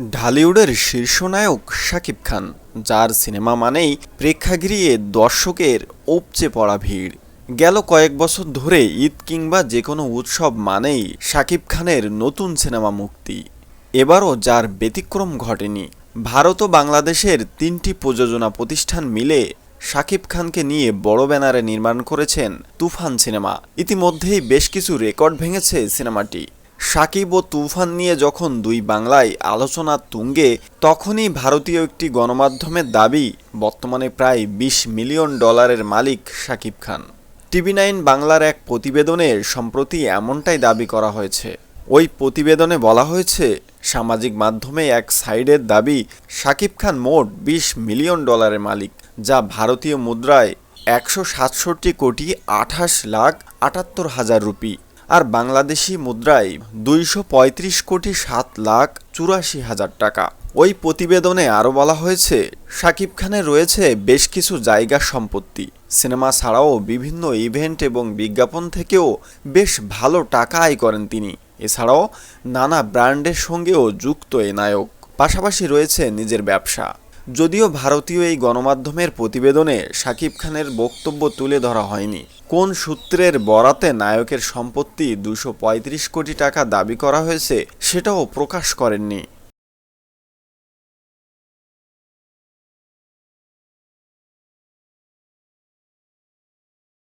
ঢালিউডের শীর্ষ নায়ক শাকিব খান, যার সিনেমা মানেই প্রেক্ষাগৃহে দর্শকের উপচে পড়া ভিড়। গেল কয়েক বছর ধরে ঈদ কিংবা যে কোনো উৎসব মানেই শাকিব খানের নতুন সিনেমা মুক্তি। এবারও যার ব্যতিক্রম ঘটেনি, ভারত ও বাংলাদেশের তিনটি প্রযোজনা প্রতিষ্ঠান মিলে শাকিব খানকে নিয়ে বড় ব্যানারে নির্মাণ করেছেন তুফান সিনেমা। ইতিমধ্যেই বেশ কিছু রেকর্ড ভেঙেছে সিনেমাটি। সাকিব ও তুফান নিয়ে যখন দুই বাংলায় আলোচনা তুঙ্গে, তখনই ভারতীয় একটি গণমাধ্যমের দাবি, বর্তমানে প্রায় বিশ মিলিয়ন ডলারের মালিক শাকিব খান। টিভি নাইন বাংলার এক প্রতিবেদনে সম্প্রতি এমনটাই দাবি করা হয়েছে। ওই প্রতিবেদনে বলা হয়েছে, সামাজিক মাধ্যমে এক সাইডের দাবি শাকিব খান মোট বিশ মিলিয়ন ডলারের মালিক, যা ভারতীয় মুদ্রায় একশো সাতষট্টি কোটি আঠাশ লাখ আটাত্তর হাজার রুপি। আর বাংলাদেশি মুদ্রায় দুইশো পঁয়ত্রিশ কোটি সাত লাখ চুরাশি হাজার টাকা। ওই প্রতিবেদনে আরও বলা হয়েছে শাকিব খানের রয়েছে বেশ কিছু জায়গা সম্পত্তি। সিনেমা ছাড়াও বিভিন্ন ইভেন্ট এবং বিজ্ঞাপন থেকেও বেশ ভালো টাকা আয় করেন তিনি। এছাড়াও নানা ব্র্যান্ডের সঙ্গেও যুক্ত এ নায়ক। পাশাপাশি রয়েছে নিজের ব্যবসা। যদিও ভারতীয় এই গণমাধ্যমের প্রতিবেদনে শাকিব খানের বক্তব্য তুলে ধরা হয়নি। কোন সূত্রের বরাতে নায়কের সম্পত্তি দুশো কোটি টাকা দাবি করা হয়েছে, সেটাও প্রকাশ করেননি।